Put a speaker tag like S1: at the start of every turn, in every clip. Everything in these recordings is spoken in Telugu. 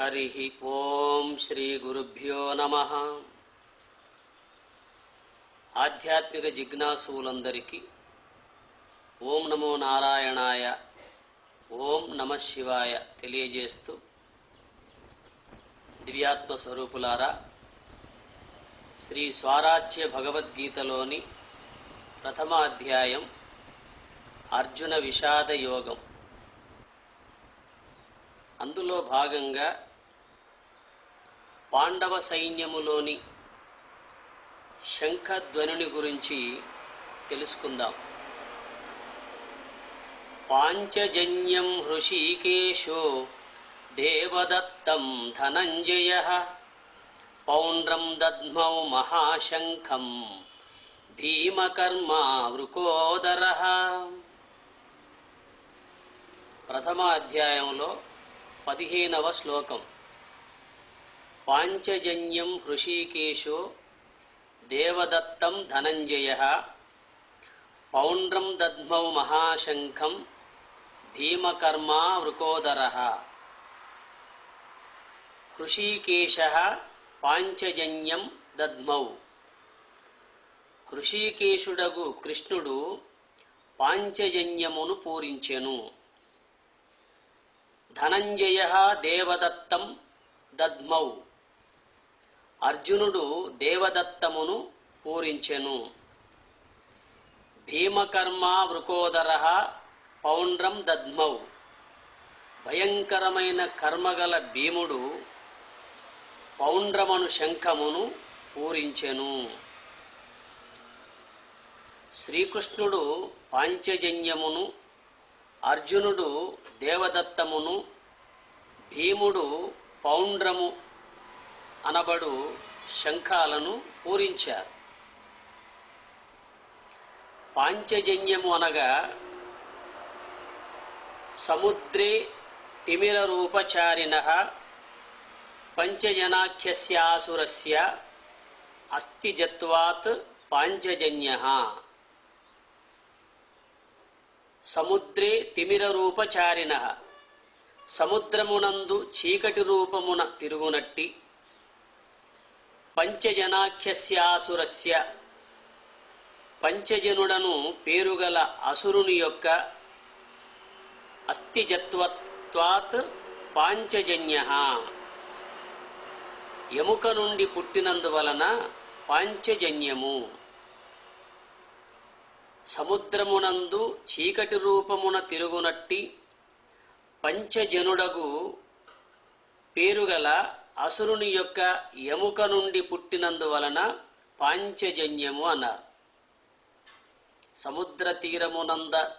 S1: హరి ఓం శ్రీ గురుభ్యో నమ. ఆధ్యాత్మిక జిజ్ఞాసువులందరికీ ఓం నమో నారాయణాయ ఓం నమ శివాయ తెలియజేస్తూ దివ్యాత్మ స్వరూపులారా శ్రీ స్వారాజ్య భగవద్గీతలోని ప్రథమ అధ్యాయం అర్జున విషాద యోగం. అందులో భాగంగా పాండవ సైన్యములోని శంఖధ్వనుని గురించి తెలుసుకుందాం. పాంచజన్యం హృషీకేశో దేవదత్తం ధనంజయ పౌండ్రం దద్మౌ మహాశంఖం భీమకర్మా వృకోదర. ప్రథమ అధ్యాయంలో పదిహేనవ శ్లోకం. పాంచజన్యం హృషీకేశో దేవదత్తం ధనంజయ పౌండ్రం దద్మౌ మహాశంఖం భీమకర్మా వృకోదర. హృషీకేశ పాంచజన్యం దద్మౌ. హృషీకేశుడగు కృష్ణుడు పాంచజన్యమును పూరించెను. ధనంజయ దేవదత్తం దద్మౌ. అర్జునుడు దేవదత్తమును పూరించెను. భీమకర్మ వృకోదర పౌండ్రం దద్మౌ. భయంకరమైన కర్మగల భీముడు పౌండ్రమను శంఖమును పూరించెను. శ్రీకృష్ణుడు పాంచజన్యమును అర్జునుడు దేవదత్తమును భీముడు పౌండ్రము అనబడు శంఖాలను పూరించారు. పాంచజన్యము అనగా సముద్రే తిమిర రూపచారిణ పంచజనాఖ్యస్యాసురస్య అస్థిజత్వాత్ పాంచజన్య. సముద్రే తిమిర రూపచారిణ సముద్రమునందు చీకటి రూపమున తిరుగునట్టి పంచజనాఖ్యస్యాసురస్య. పంచజనుడను పేరుగల అసురుని యొక్క అస్థిజత్వత్వాత్ పాంచజన్య. ఎముక నుండి పుట్టినందువలన పాంచజన్యము. సముద్రమునందు చీకటి రూపమున తిరుగునట్టి పంచజనుడగు పేరుగల అసురుని యొక్క ఎముక నుండి పుట్టినందువలన పాంచజన్యము అన్నారు. సముద్ర తీరమునంద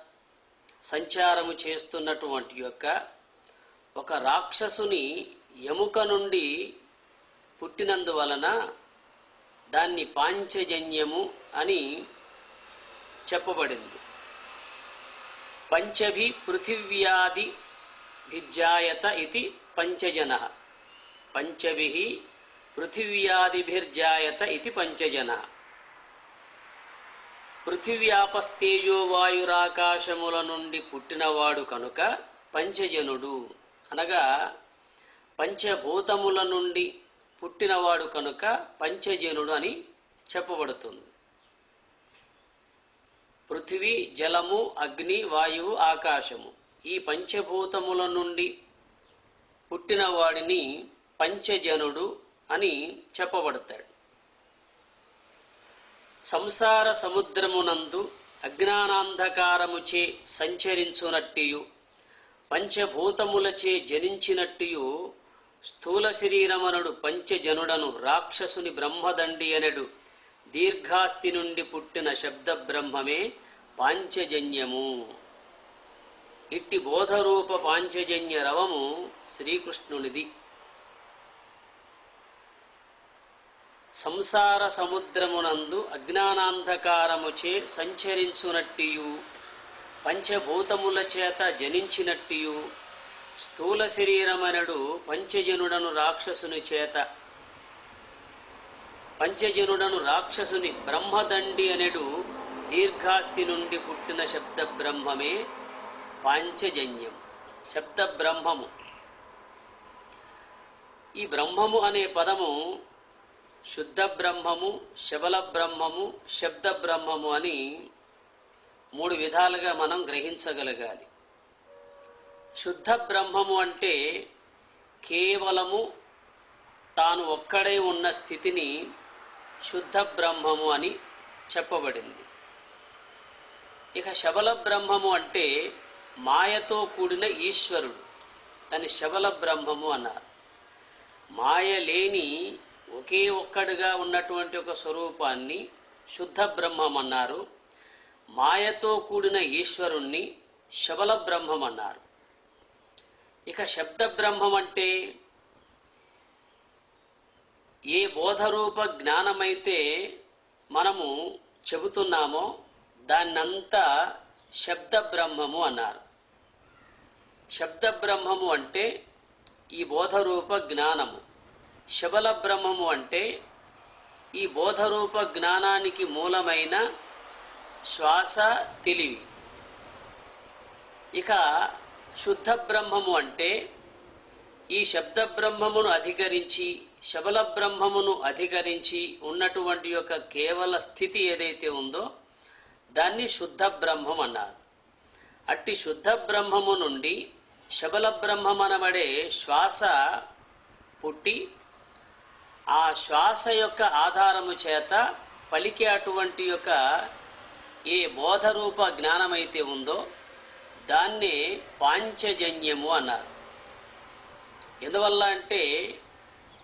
S1: సంచారము చేస్తున్నటువంటి యొక్క ఒక రాక్షసుని ఎముక నుండి పుట్టినందువలన దాన్ని పాంచజన్యము అని చెప్పబడింది. పంచభి పృథివ్యాది భిజాయత ఇది పంచజన. పంచభి పృథివ్యాదిభిర్జాయత ఇది పంచజన. పృథివ్యాపస్తేజో వాయురాకాశముల నుండి పుట్టినవాడు కనుక పంచజనుడు. అనగా పంచభూతముల నుండి పుట్టినవాడు కనుక పంచజనుడు అని చెప్పబడుతుంది. పృథివీ జలము అగ్ని వాయువు ఆకాశము. ఈ పంచభూతముల నుండి పుట్టినవాడిని పంచజనుడు అని చెప్పబడతాడు. సంసార సముద్రమునందు అజ్ఞానాంధకారముచే సంచరించునట్టియు పంచభూతములచే జనించినట్టియు స్థూల శరీరమనుడు పంచజనుడను రాక్షసుని బ్రహ్మదండి అనడు. దీర్ఘాస్తి నుండి పుట్టిన శబ్ద బ్రహ్మమే పాంచజన్యము. ఇట్టి బోధరూప పాంచజన్య రవము శ్రీకృష్ణునిది. సంసార సముద్రమునందు అజ్ఞానాంధకారముచే సంచరించునట్టియు పంచభూతముల చేత జనించినట్టియు స్థూల శరీరమనడు పంచజనుడను రాక్షసుని చేత. పంచజనుడను రాక్షసుని బ్రహ్మదండి అనెడు దీర్ఘాస్తి నుండి పుట్టిన శబ్ద బ్రహ్మమే పాంచజన్యం శబ్ద బ్రహ్మము ఈ బ్రహ్మము అనే పదము శుద్ధ బ్రహ్మము శబల బ్రహ్మము శబ్ద బ్రహ్మము అని మూడు విధాలుగా మనం గ్రహించగలగాలి. శుద్ధ బ్రహ్మము అంటే కేవలము తాను ఒక్కడే ఉన్న స్థితిని శుద్ధ బ్రహ్మము అని చెప్పబడింది. ఇక శబల బ్రహ్మము అంటే మాయతో కూడిన ఈశ్వరుడు. దాన్ని శబల బ్రహ్మము అన్నారు. మాయ లేని ఒకే ఒక్కడుగా ఉన్నటువంటి ఒక స్వరూపాన్ని శుద్ధ బ్రహ్మం అన్నారు మాయతో కూడిన ఈశ్వరుణ్ణి శబల బ్రహ్మం అన్నారు ఇక శబ్ద బ్రహ్మం అంటే ఏ బోధరూప జ్ఞానమైతే మనము చెబుతున్నామో దాన్నంతా శబ్ద బ్రహ్మము అన్నారు. శబ్ద బ్రహ్మము అంటే ఈ బోధరూప జ్ఞానము. శబల బ్రహ్మము అంటే ఈ బోధరూప జ్ఞానానికి మూలమైన శ్వాస తెలివి. ఇక శుద్ధ బ్రహ్మము అంటే ఈ శబ్ద బ్రహ్మమును అధికరించి శబల బ్రహ్మమును అధికరించి ఉన్నటువంటి యొక్క కేవల స్థితి ఏదైతే ఉందో దాన్ని శుద్ధ బ్రహ్మం అన్నారు. అట్టి శుద్ధ బ్రహ్మము నుండి శబల బ్రహ్మమనబడే శ్వాస పుట్టి ఆ శ్వాస యొక్క ఆధారము చేత పలికే అటువంటి యొక్క ఏ బోధరూప జ్ఞానమైతే ఉందో దాన్నే పాంచజన్యము అన్నారు. ఎందువల్ల అంటే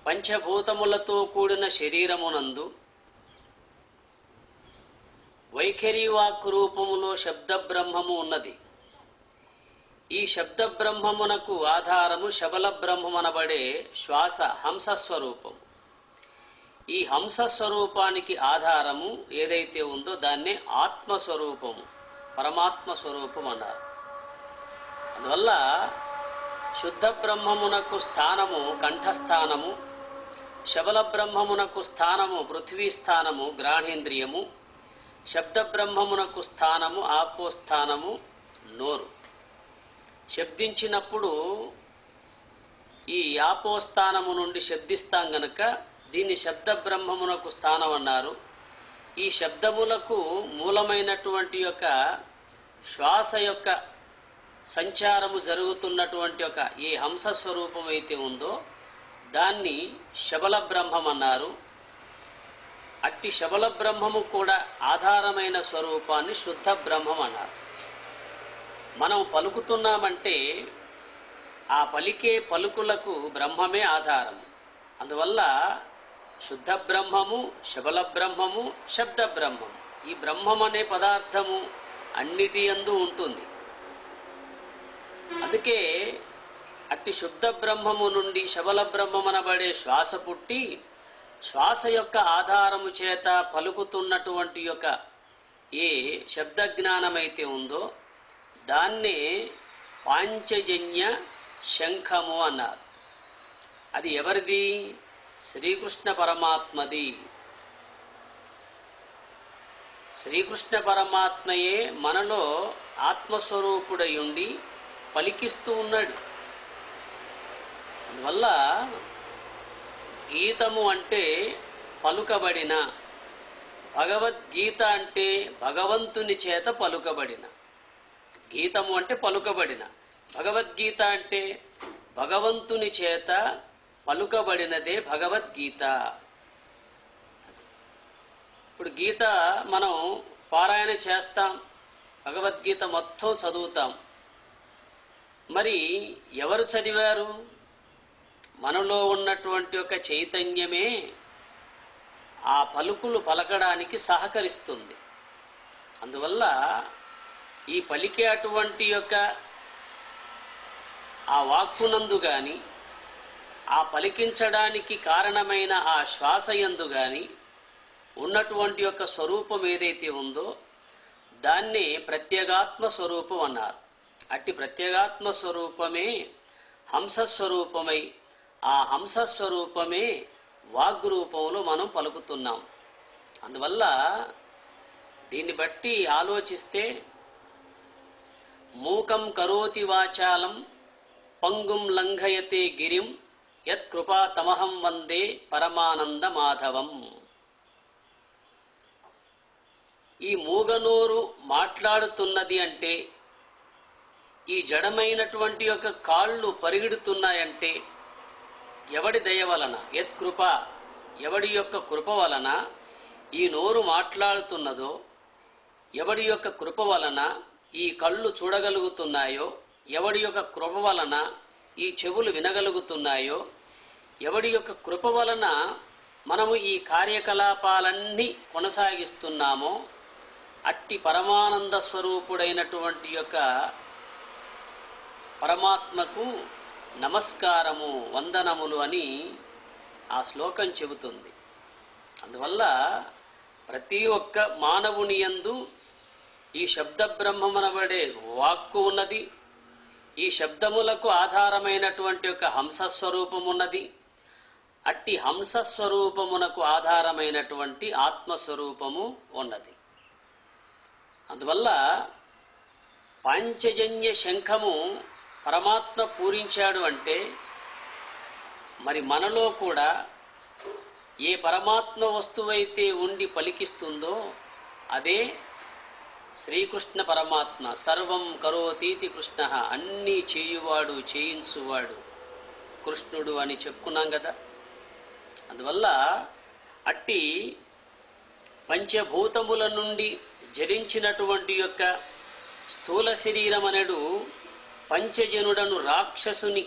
S1: పంచభూతములతో కూడిన శరీరమునందు వైఖరి వాక్ రూపములో శబ్ద బ్రహ్మము ఉన్నది. ఈ శబ్ద బ్రహ్మమునకు ఆధారము శబల బ్రహ్మమనబడే శ్వాస హంసస్వరూపము. ఈ హంస స్వరూపానికి ఆధారము ఏదైతే ఉందో దాన్నే ఆత్మస్వరూపము పరమాత్మ స్వరూపం అన్నారు. అందువల్ల శుద్ధ బ్రహ్మమునకు స్థానము కంఠస్థానము శబల బ్రహ్మమునకు స్థానము పృథ్వీ స్థానము గ్రాణేంద్రియము శబ్ద బ్రహ్మమునకు స్థానము ఆపో స్థానము నోరు. శబ్దించినప్పుడు ఈ ఆపో స్థానము నుండి శబ్దిస్తాం గనక దీన్ని శబ్ద బ్రహ్మమునకు స్థానం అన్నారు. ఈ శబ్దములకు మూలమైనటువంటి యొక్క శ్వాస యొక్క సంచారము జరుగుతున్నటువంటి ఒక ఏ హంస స్వరూపం అయితే ఉందో దాన్ని శబల బ్రహ్మం అన్నారు. అట్టి శబల బ్రహ్మము కూడా ఆధారమైన స్వరూపాన్ని శుద్ధ బ్రహ్మం అన్నారు. మనం పలుకుతున్నామంటే ఆ పలికే పలుకులకు బ్రహ్మమే ఆధారం. అందువల్ల శుద్ధ బ్రహ్మము శబల బ్రహ్మము శబ్ద బ్రహ్మము ఈ బ్రహ్మం అనే పదార్థము అన్నిటి యందు ఉంటుంది. అందుకే అట్టి శుద్ధ బ్రహ్మము నుండి శబల బ్రహ్మమనబడే శ్వాస పుట్టి శ్వాస యొక్క ఆధారము చేత పలుకుతున్నటువంటి యొక్క ఏ శబ్ద జ్ఞానమైతే ఉందో దాన్నే పాంచజన్య శంఖము అన్నారు. అది ఎవరిది? శ్రీకృష్ణ పరమాత్మది. శ్రీకృష్ణ పరమాత్మయే మనలో ఆత్మస్వరూపుడై ఉండి పలికిస్తూ ఉన్నాడు. అందువల్ల గీతము అంటే పలుకబడిన భగవద్గీత అంటే భగవంతుని చేత పలుకబడిన. గీతము అంటే పలుకబడిన భగవద్గీత అంటే భగవంతుని చేత పలుకబడినదే భగవద్గీత. ఇప్పుడు గీత మనం పారాయణ చేస్తాం భగవద్గీత మొత్తం చదువుతాం. మరి ఎవరు చదివారు? మనలో ఉన్నటువంటి ఒక చైతన్యమే ఆ పలుకులు పలకడానికి సహకరిస్తుంది. అందువల్ల ఈ పలికే అటువంటి యొక్క ఆ వాక్కునందు కానీ ఆ పలికించడానికి కారణమైన ఆ శ్వాసయందు గాని ఉన్నటువంటి యొక్క స్వరూపం ఏదైతే ఉందో దాన్ని ప్రత్యేగాత్మ స్వరూపం అన్నారు. అట్టి ప్రత్యేగాత్మ స్వరూపమే హంసస్వరూపమై ఆ హంస స్వరూపమే వాగ్రూపంలో మనం పలుకుతున్నాం. అందువల్ల దీన్ని బట్టి ఆలోచిస్తే మూకం కరోతి వాచాలం పంగుం లంఘయతే గిరిం యత్కృపా తమహం వందే పరమానంద మాధవం ఈ మూగనోరు మాట్లాడుతున్నది అంటే ఈ జడమైనటువంటి యొక్క కాళ్ళు పరిగెడుతున్నాయంటే ఎవడి దయ వలన? యత్కృప ఎవడి యొక్క కృప వలన ఈ నోరు మాట్లాడుతున్నదో ఎవడి యొక్క కృప వలన ఈ కళ్ళు చూడగలుగుతున్నాయో ఎవడి యొక్క కృప వలన ఈ చెవులు వినగలుగుతున్నాయో ఎవడి యొక్క కృప వలన మనము ఈ కార్యకలాపాలన్నీ కొనసాగిస్తున్నామో అట్టి పరమానంద స్వరూపుడైనటువంటి యొక్క పరమాత్మకు నమస్కారము వందనములు అని ఆ శ్లోకం చెబుతుంది. అందువల్ల ప్రతి ఒక్క మానవుని యందు ఈ శబ్ద బ్రహ్మమనబడే వాక్కు ఉన్నది. ఈ శబ్దములకు ఆధారమైనటువంటి ఒక హంసస్వరూపం ఉన్నది అట్టి హంసస్వరూపమునకు ఆధారమైనటువంటి ఆత్మస్వరూపము ఉన్నది. అందువల్ల పాంచజన్య శంఖము పరమాత్మ పూరించాడు అంటే మరి మనలో కూడా ఏ పరమాత్మ వస్తువైతే ఉండి పలికిస్తుందో అదే శ్రీకృష్ణ పరమాత్మ సర్వం కరోతీతి కృష్ణ అన్నీ చేయువాడు చేయించువాడు కృష్ణుడు అని చెప్పుకున్నాం కదా. అందువల్ల అట్టి పంచభూతముల నుండి జరించినటువంటి యొక్క స్థూల శరీరం అనడు పంచజనుడను రాక్షసుని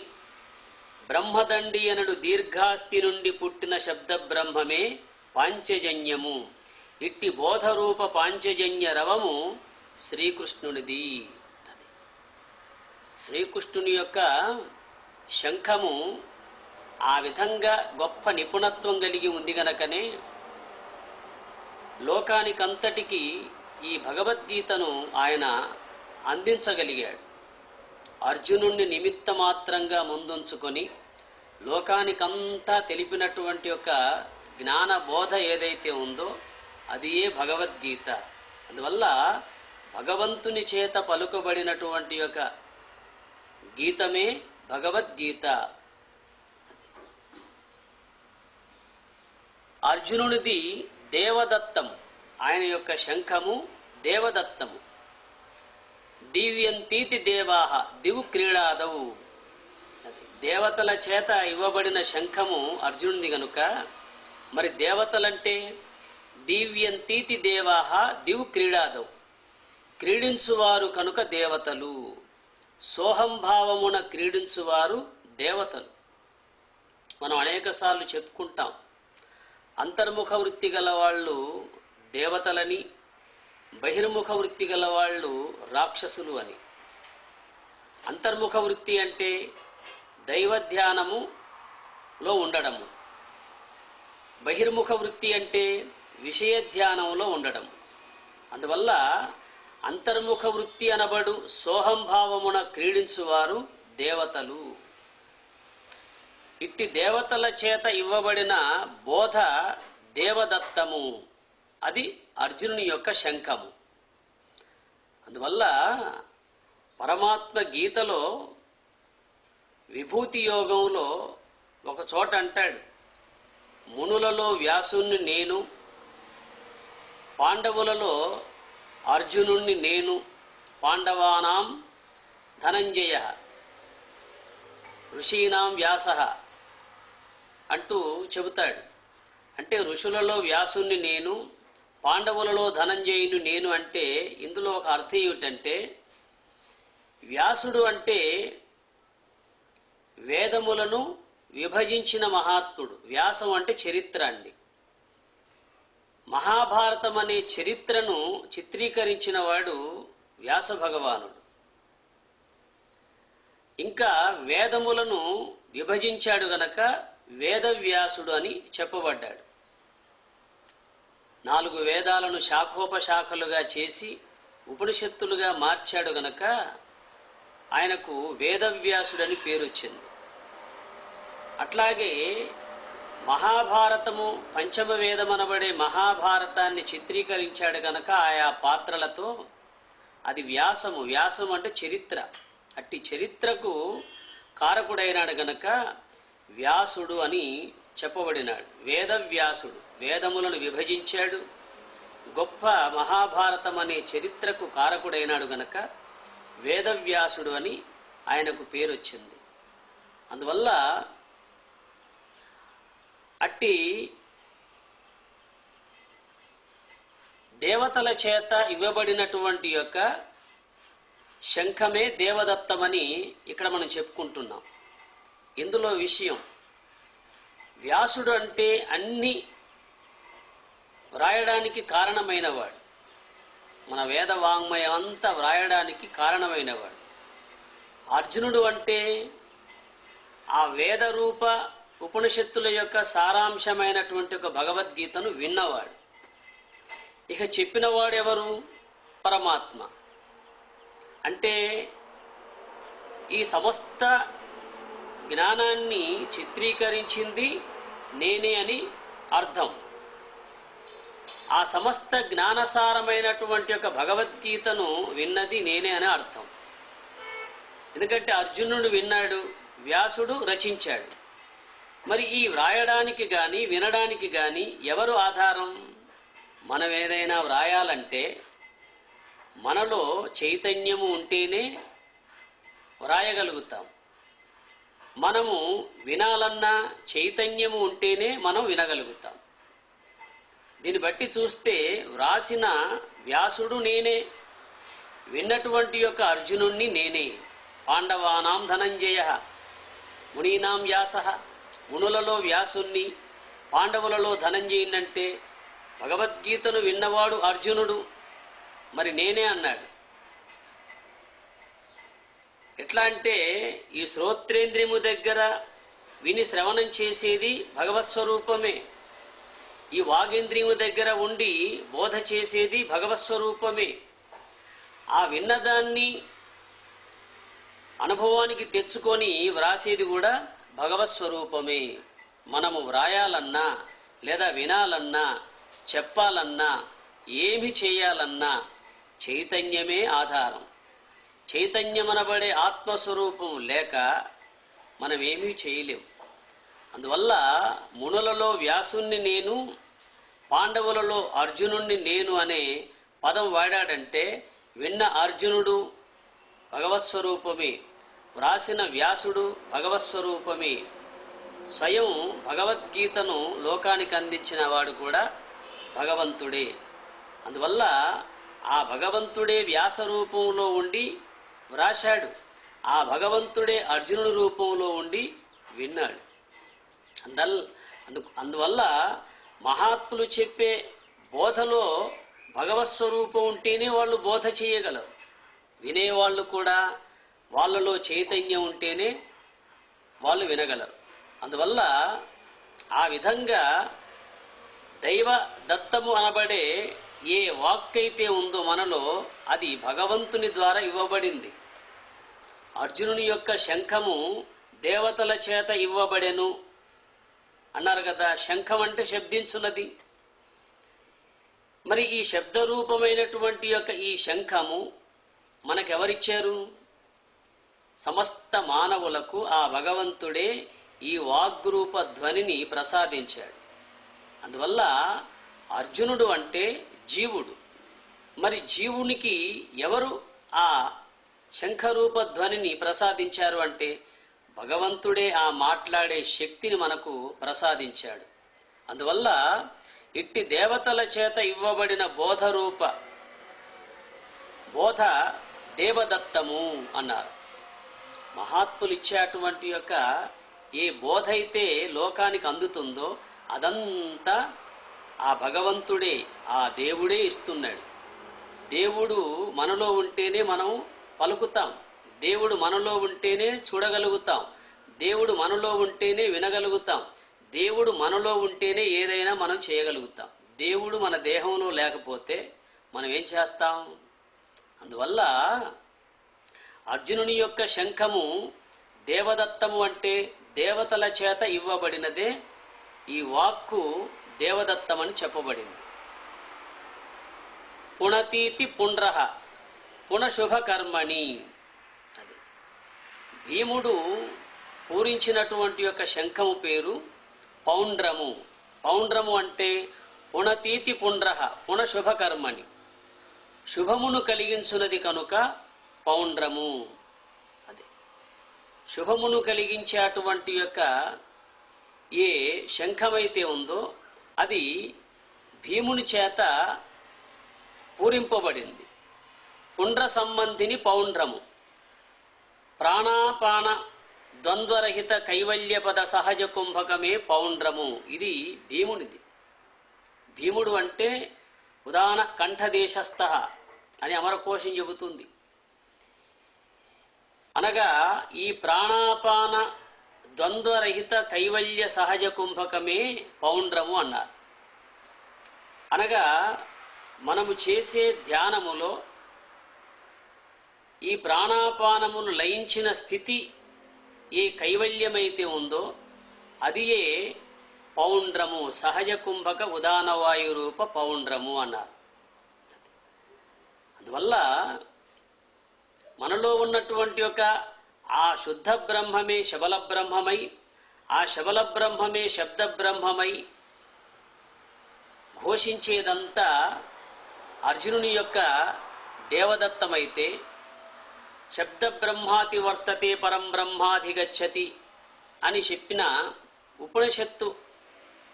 S1: బ్రహ్మదండి అనడు దీర్ఘాస్తి నుండి పుట్టిన శబ్ద బ్రహ్మమే పాంచజన్యము. ఇట్టి బోధరూప పాంచజన్య రవము శ్రీకృష్ణునిది. శ్రీకృష్ణుని యొక్క శంఖము ఆ విధంగా గొప్ప నిపుణత్వం కలిగి ఉంది గనకనే లోకానికంతటికి ఈ భగవద్గీతను ఆయన అందించగలిగాడు. అర్జునుణ్ణి నిమిత్త మాత్రంగా ముందుంచుకొని లోకానికంతా తెలిపినటువంటి ఒక జ్ఞాన బోధ ఏదైతే ఉందో అది ఏ భగవద్గీత. అందువల్ల భగవంతుని చేత పలుకబడినటువంటి యొక్క గీతమే భగవద్గీత. అర్జునుడిది దేవదత్తము. ఆయన యొక్క శంఖము దేవదత్తము. దివ్యంతీతి దేవాహ దివు క్రీడాదవు. దేవతల చేత ఇవ్వబడిన శంఖము అర్జునుడి గనుక మరి దేవతలంటే దివ్యంతీతి దేవాహ దివు క్రీడాదవు. క్రీడించువారు కనుక దేవతలు. సోహంభావమున క్రీడించువారు దేవతలు. మనం అనేకసార్లు చెప్పుకుంటాం అంతర్ముఖ వృత్తి గల వాళ్ళు దేవతలని బహిర్ముఖ వృత్తి గల వాళ్ళు రాక్షసులు అని. అంతర్ముఖ వృత్తి అంటే దైవ ధ్యానములో ఉండడము. బహిర్ముఖ వృత్తి అంటే విషయ ధ్యానంలో ఉండడం అందువల్ల అంతర్ముఖ వృత్తి అనబడు సోహంభావమున క్రీడించువారు దేవతలు. ఇట్టి దేవతల చేత ఇవ్వబడిన బోధ దేవదత్తము. అది అర్జునుని యొక్క శంఖము. అందువల్ల పరమాత్మ గీతలో విభూతి యోగంలో ఒక చోట అంటాడు మునులలో వ్యాసుణ్ణి నేను పాండవులలో అర్జునుణ్ణి నేను పాండవానాం ధనంజయ ఋషీనాం వ్యాస అంటూ చెబుతాడు. అంటే ఋషులలో వ్యాసుణ్ణి నేను పాండవులలో ధనంజయుని నేను అంటే ఇందులో ఒక అర్థం ఏమిటంటే వ్యాసుడు అంటే వేదములను విభజించిన మహాత్ముడు. వ్యాసం అంటే చరిత్ర అండి. మహాభారతం అనే చరిత్రను చిత్రీకరించిన వాడు వ్యాస భగవానుడు ఇంకా వేదములను విభజించాడు గనక వేదవ్యాసుడు అని చెప్పబడ్డాడు. నాలుగు వేదాలను శాఖోపశాఖలుగా చేసి ఉపనిషత్తులుగా మార్చాడు గనక ఆయనకు వేదవ్యాసుడని పేరు వచ్చింది అట్లాగే మహాభారతము పంచమ వేదమనబడే మహాభారతాన్ని చిత్రీకరించాడు గనక ఆయా పాత్రలతో అది వ్యాసము. వ్యాసం అంటే చరిత్ర. అట్టి చరిత్రకు కారకుడైనాడు గనక వ్యాసుడు అని చెప్పబడినాడు. వేదవ్యాసుడు వేదములను విభజించాడు. గొప్ప మహాభారతం అనే చరిత్రకు కారకుడైనాడు గనక వేదవ్యాసుడు అని ఆయనకు పేరు వచ్చింది అందువల్ల అట్టి దేవతల చేత ఇవ్వబడినటువంటి యొక్క శంఖమే దేవదత్తమని ఇక్కడ మనం చెప్పుకుంటున్నాం. ఇందులో విషయం. వ్యాసుడు అంటే అన్ని వ్రాయడానికి కారణమైనవాడు. మన వేద వాంగ్మయం అంతా వ్రాయడానికి కారణమైనవాడు. అర్జునుడు అంటే ఆ వేద రూప ఉపనిషత్తుల యొక్క సారాంశమైనటువంటి ఒక భగవద్గీతను విన్నవాడు. ఇక చెప్పినవాడు ఎవరు? పరమాత్మ. అంటే ఈ సమస్త జ్ఞానాన్ని చిత్రీకరించింది నేనే అని అర్థం. ఆ సమస్త జ్ఞానసారమైనటువంటి ఒక భగవద్గీతను విన్నది నేనే అని అర్థం. ఎందుకంటే అర్జునుడు విన్నాడు వ్యాసుడు రచించాడు. మరి ఈ వ్రాయడానికి కానీ వినడానికి కానీ ఎవరు ఆధారం? మనం ఏదైనా వ్రాయాలంటే మనలో చైతన్యము ఉంటేనే వ్రాయగలుగుతాం. మనము వినాలన్నా చైతన్యము ఉంటేనే మనం వినగలుగుతాం. దీన్ని బట్టి చూస్తే వ్రాసిన వ్యాసుడు నేనే విన్నటువంటి యొక్క అర్జునుణ్ణి నేనే పాండవానాం ధనంజయ మునీనాం వ్యాస మునులలో వ్యాసుణ్ణి పాండవులలో ధనంజయునంటే భగవద్గీతను విన్నవాడు అర్జునుడు. మరి నేనే అన్నాడు. ఎట్లా అంటే ఈ శ్రోత్రేంద్రియము దగ్గర విని శ్రవణం చేసేది భగవత్ స్వరూపమే. ఈ వాగేంద్రియము దగ్గర ఉండి బోధ చేసేది భగవత్ స్వరూపమే. ఆ విన్నదాన్ని అనుభవానికి తెచ్చుకొని వ్రాసేది కూడా భగవత్ స్వరూపమే. మనము వ్రాయాలన్నా లేదా వినాలన్నా చెప్పాలన్నా ఏమి చేయాలన్నా చైతన్యమే ఆధారం. చైతన్యమనబడే ఆత్మస్వరూపం లేక మనం ఏమీ చేయలేం. అందువల్ల మునులలో వ్యాసుణ్ణి నేను పాండవులలో అర్జునుణ్ణి నేను అనే పదం వాడాడంటే విన్న అర్జునుడు భగవత్ స్వరూపమే వ్రాసిన వ్యాసుడు భగవత్ స్వరూపమే. స్వయం భగవద్గీతను లోకానికి అందించిన వాడు కూడా భగవంతుడే. అందువల్ల ఆ భగవంతుడే వ్యాస రూపంలో ఉండి వ్రాశాడు. ఆ భగవంతుడే అర్జునుడి రూపంలో ఉండి విన్నాడు. అందల్ అందు అందువల్ల మహాత్ములు చెప్పే బోధలో భగవత్ స్వరూపం ఉంటేనే వాళ్ళు బోధ చేయగలరు. వినేవాళ్ళు కూడా వాళ్ళలో చైతన్యం ఉంటేనే వాళ్ళు వినగలరు. అందువల్ల ఆ విధంగా దైవ దత్తము అనబడే ఏ వాక్కైతే ఉందో మనలో అది భగవంతుని ద్వారా ఇవ్వబడింది. అర్జునుని యొక్క శంఖము దేవతల చేత ఇవ్వబడెను. అన్నారు కదా శంఖం అంటే శబ్దించున్నది. మరి ఈ శబ్దరూపమైనటువంటి యొక్క ఈ శంఖము మనకెవరిచ్చారు? సమస్త మానవులకు ఆ భగవంతుడే ఈ వాగ్రూప ధ్వనిని ప్రసాదించాడు. అందువల్ల అర్జునుడు అంటే జీవుడు. మరి జీవునికి ఎవరు ఆ శంఖరూప ధ్వనిని ప్రసాదించారు అంటే భగవంతుడే ఆ మాట్లాడే శక్తిని మనకు ప్రసాదించాడు. అందువల్ల ఇట్టి దేవతల చేత ఇవ్వబడిన బోధరూప బోధ దేవదత్తము అన్నారు. మహాత్ములు ఇచ్చేటువంటి యొక్క ఏ బోధ అయితే లోకానికి అందుతుందో అదంతా ఆ భగవంతుడే ఆ దేవుడే ఇస్తున్నాడు. దేవుడు మనలో ఉంటేనే మనం పలుకుతాం. దేవుడు మనలో ఉంటేనే చూడగలుగుతాం. దేవుడు మనలో ఉంటేనే వినగలుగుతాం. దేవుడు మనలో ఉంటేనే ఏదైనా మనం చేయగలుగుతాం. దేవుడు మన దేహంలో లేకపోతే మనం ఏం చేస్తాం? అందువల్ల అర్జునుని యొక్క శంఖము దేవదత్తము అంటే దేవతల చేత ఇవ్వబడినదే. ఈ వాక్కు దేవదత్తమని చెప్పబడింది. పుణతీతి పుండ్రహ పునశుభకర్మణి అది. భీముడు పూరించినటువంటి యొక్క శంఖము పేరు పౌండ్రము. పౌండ్రము అంటే పుణతీతి పుండ్రః పుణశుభకర్మణి. శుభమును కలిగించున్నది కనుక పౌండ్రము. అదే. శుభమును కలిగించే అటువంటి యొక్క ఏ శంఖమైతే ఉందో అది భీముని చేత పూరింపబడింది. పుండ్ర సంబంధిని పౌండ్రము. ప్రాణాపాన ద్వంద్వరహిత కైవల్యపద సహజ కుంభకమే పౌండ్రము. ఇది భీమునిది. భీముడు అంటే ఉదాహరణ కంఠదేశస్థ అని అమరకోశం చెబుతుంది. అనగా ఈ ప్రాణాపాన ద్వంద్వరహిత కైవల్య సహజ కుంభకమే పౌండ్రము అన్నారు. అనగా మనము చేసే ధ్యానములో ఈ ప్రాణాపానమును లయించిన స్థితి ఏ కైవల్యమైతే ఉందో అది ఏ పౌండ్రము సహజ కుంభక ఉదానవాయు రూప పౌండ్రము అన్నారు. అందువల్ల మనలో ఉన్నటువంటి ఒక ఆ శుద్ధ బ్రహ్మమే శబల బ్రహ్మమై ఆ శబల బ్రహ్మమే శబ్ద బ్రహ్మమై ఘోషించేదంతా అర్జునుని యొక్క దేవదత్తమైతే శబ్ద బ్రహ్మాతి వర్తతే పరం బ్రహ్మాధిగచ్చతి అని చెప్పిన ఉపనిషత్తు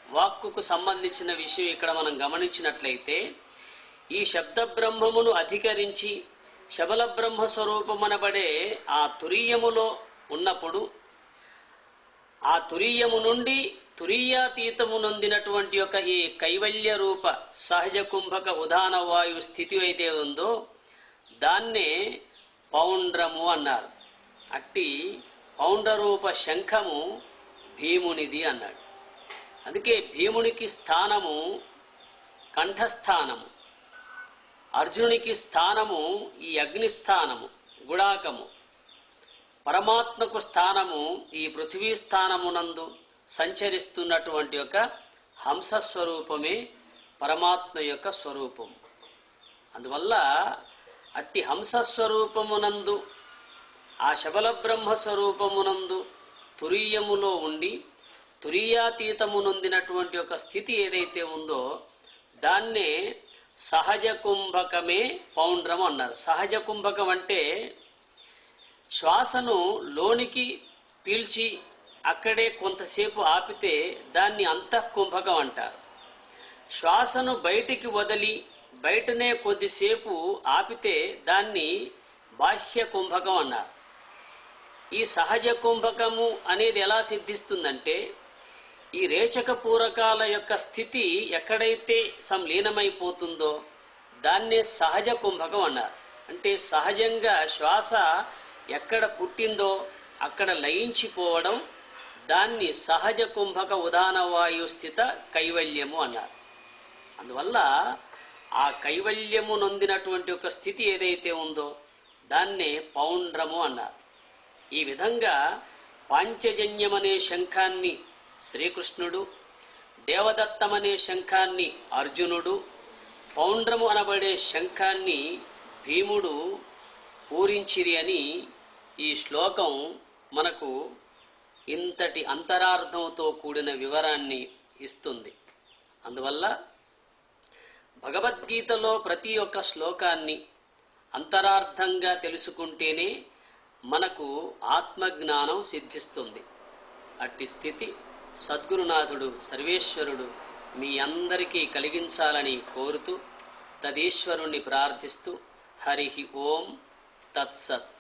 S1: వాక్కుకు సంబంధించిన విషయం ఇక్కడ మనం గమనించినట్లయితే ఈ శబ్ద బ్రహ్మమును అధికరించి శబల బ్రహ్మస్వరూపమనబడే ఆ తురీయములో ఉన్నప్పుడు ఆ తురీయము నుండి తురీయాతీతము నొందినటువంటి యొక్క ఈ కైవల్య రూప సహజ కుంభక ఉదాన వాయువు స్థితి అయితే ఉందో దాన్నే పౌండ్రము అన్నారు. అట్టి పౌండ్రరూప శంఖము భీమునిది అన్నాడు. అందుకే భీమునికి స్థానము కంఠస్థానము. అర్జునునికి స్థానము ఈ అగ్నిస్థానము గుడాకము. పరమాత్మకు స్థానము ఈ పృథ్వీ స్థానమునందు సంచరిస్తున్నటువంటి యొక్క హంస స్వరూపమే పరమాత్మ యొక్క స్వరూపం. అందువల్ల అట్టి హంస స్వరూపమునందు ఆ శబల బ్రహ్మ స్వరూపమునందు తురీయములో ఉండి తురీయాతీతము నొందినటువంటి ఒక స్థితి ఏదైతే ఉందో దాన్నే సహజ కుంభకమే పౌండ్రం అన్నారు. సహజ కుంభకం అంటే శ్వాసను లోనికి పీల్చి అక్కడే కొంతసేపు ఆపితే దాన్ని అంతఃకుంభకం అంటారు. శ్వాసను బయటికి వదిలి బయటనే కొద్దిసేపు ఆపితే దాన్ని బాహ్య కుంభకం అన్నారు. ఈ సహజ కుంభకము అనేది ఎలా సిద్ధిస్తుందంటే ఈ రేచక పూరకాల యొక్క స్థితి ఎక్కడైతే సంలీనమైపోతుందో దాన్నే సహజ కుంభకం అన్నారు. అంటే సహజంగా శ్వాస ఎక్కడ పుట్టిందో అక్కడ లయించిపోవడం దాన్ని సహజ కుంభక ఉదానవాయు స్థిత కైవల్యము అన్నారు. అందువల్ల ఆ కైవల్యము నొందినటువంటి ఒక స్థితి ఏదైతే ఉందో దాన్నే పౌండ్రము అన్నారు. ఈ విధంగా పాంచజన్యమనే శంఖాన్ని శ్రీకృష్ణుడు దేవదత్తమనే శంఖాన్ని అర్జునుడు పౌండ్రము అనబడే శంఖాన్ని భీముడు పూరించిరి అని ఈ శ్లోకం మనకు ఇంతటి అంతరార్థంతో కూడిన వివరాన్ని ఇస్తుంది. అందువల్ల భగవద్గీతలో ప్రతి ఒక్క శ్లోకాన్ని అంతరార్థంగా తెలుసుకుంటేనే మనకు ఆత్మజ్ఞానం సిద్ధిస్తుంది. అట్టి స్థితి సద్గురునాథుడు సర్వేశ్వరుడు మీ అందరికీ కలిగించాలని కోరుతూ తదీశ్వరుణ్ణి ప్రార్థిస్తూ హరి ఓం తత్సత్.